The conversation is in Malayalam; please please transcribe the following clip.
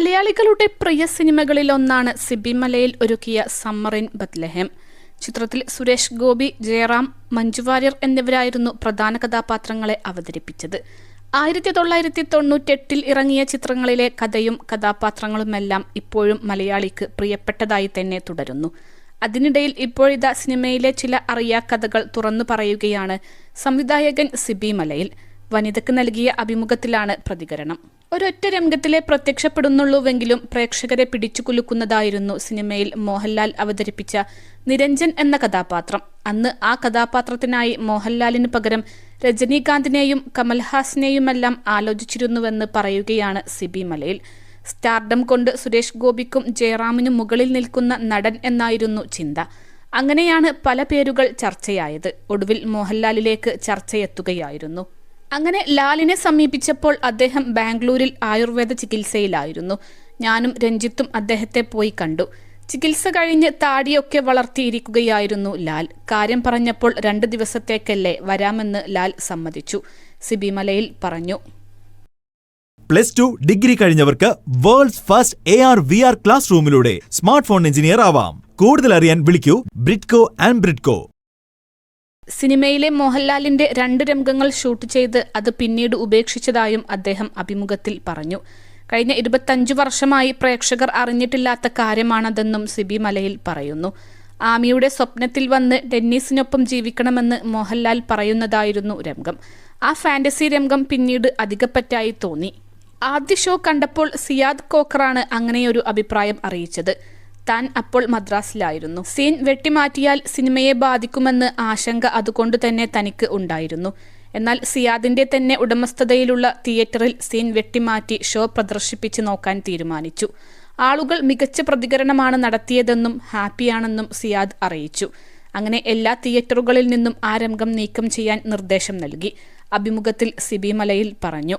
മലയാളികളുടെ പ്രിയ സിനിമകളിൽ ഒന്നാണ് സിബി മലയിൽ ഒരുക്കിയ സമ്മർ ഇൻ ബത്ലഹേം ചിത്രത്തിൽ സുരേഷ് ഗോപി ജയറാം മഞ്ജു വാര്യർ എന്നിവരായിരുന്നു പ്രധാന കഥാപാത്രങ്ങളെ അവതരിപ്പിച്ചത്. ആയിരത്തി തൊള്ളായിരത്തി തൊണ്ണൂറ്റെട്ടിൽ ഇറങ്ങിയ ചിത്രങ്ങളിലെ കഥയും കഥാപാത്രങ്ങളുമെല്ലാം ഇപ്പോഴും മലയാളിക്ക് പ്രിയപ്പെട്ടതായി തന്നെ തുടരുന്നു. അതിനിടയിൽ ഇപ്പോഴിതാ സിനിമയിലെ ചില അറിയാ കഥകൾ തുറന്നു പറയുകയാണ് സംവിധായകൻ സിബി മലയിൽ വനിതയ്ക്ക് നൽകിയ അഭിമുഖത്തിലാണ് പ്രതികരണം. ഒരൊറ്റ രംഗത്തിലെ പ്രത്യക്ഷപ്പെടുന്നുള്ളൂവെങ്കിലും പ്രേക്ഷകരെ പിടിച്ചു കുലുക്കുന്നതായിരുന്നു സിനിമയിൽ മോഹൻലാൽ അവതരിപ്പിച്ച നിരഞ്ജൻ എന്ന കഥാപാത്രം. അന്ന് ആ കഥാപാത്രത്തിനായി മോഹൻലാലിന് പകരം രജനീകാന്തിനെയും കമൽഹാസിനെയുമെല്ലാം ആലോചിച്ചിരുന്നുവെന്ന് പറയുകയാണ് സിബി മലയിൽ. സ്റ്റാർഡം കൊണ്ട് സുരേഷ് ഗോപിക്കും ജയറാമിനും മുകളിൽ നിൽക്കുന്ന നടൻ എന്നായിരുന്നു ചിന്ത. അങ്ങനെയാണ് പല പേരുകൾ ചർച്ചയായത്. ഒടുവിൽ മോഹൻലാലിലേക്ക് ചർച്ചയെത്തുകയായിരുന്നു. അങ്ങനെ ലാലിനെ സമീപിച്ചപ്പോൾ അദ്ദേഹം ബാംഗ്ലൂരിൽ ആയുർവേദ ചികിത്സയിലായിരുന്നു. ഞാനും രഞ്ജിത്തും അദ്ദേഹത്തെ പോയി കണ്ടു. ചികിത്സ കഴിഞ്ഞ് താടിയൊക്കെ വളർത്തിയിരിക്കുകയായിരുന്നു ലാൽ. കാര്യം പറഞ്ഞപ്പോൾ രണ്ട് ദിവസത്തേക്കല്ലേ വരാമെന്ന് ലാൽ സമ്മതിച്ചു. സിബിമലയിൽ പറഞ്ഞു. Plus two degree കഴിഞ്ഞവർക്ക് world's first A R V R class റൂമിലൂടെ smart phone engineer ആവാം. കൂടുതൽ അറിയാൻ വിളിക്കൂ ബ്രിഡ്കോ ആൻഡ് ബ്രിഡ്കോ. സിനിമയിലെ മോഹൻലാലിന്റെ രണ്ട് രംഗങ്ങൾ ഷൂട്ട് ചെയ്ത് അത് പിന്നീട് ഉപേക്ഷിച്ചതായും അദ്ദേഹം അഭിമുഖത്തിൽ പറഞ്ഞു. കഴിഞ്ഞ ഇരുപത്തഞ്ചു വർഷമായി പ്രേക്ഷകർ അറിഞ്ഞിട്ടില്ലാത്ത കാര്യമാണതെന്നും സിബി മലയിൽ പറയുന്നു. ആമിയുടെ സ്വപ്നത്തിൽ വന്ന് ഡെന്നീസിനൊപ്പം ജീവിക്കണമെന്ന് മോഹൻലാൽ പറയുന്നതായിരുന്നു രംഗം. ആ ഫാന്റസി രംഗം പിന്നീട് അധികപ്പറ്റായി തോന്നി. ആദ്യ ഷോ കണ്ടപ്പോൾ സിയാദ് കോക്കറാണ് അങ്ങനെയൊരു അഭിപ്രായം അറിയിച്ചത്. താൻ അപ്പോൾ മദ്രാസിലായിരുന്നു. സീൻ വെട്ടിമാറ്റിയാൽ സിനിമയെ ബാധിക്കുമെന്ന് ആശങ്ക അതുകൊണ്ട് തന്നെ തനിക്ക് ഉണ്ടായിരുന്നു. എന്നാൽ സിയാദിന്റെ തന്നെ ഉടമസ്ഥതയിലുള്ള തിയേറ്ററിൽ സീൻ വെട്ടിമാറ്റി ഷോ പ്രദർശിപ്പിച്ച് നോക്കാൻ തീരുമാനിച്ചു. ആളുകൾ മികച്ച പ്രതികരണമാണ് നടത്തിയതെന്നും ഹാപ്പിയാണെന്നും സിയാദ് അറിയിച്ചു. അങ്ങനെ എല്ലാ തിയേറ്ററുകളിൽ നിന്നും ആ രംഗം നീക്കം ചെയ്യാൻ നിർദ്ദേശം നൽകി അഭിമുഖത്തിൽ സിബി മലയിൽ പറഞ്ഞു.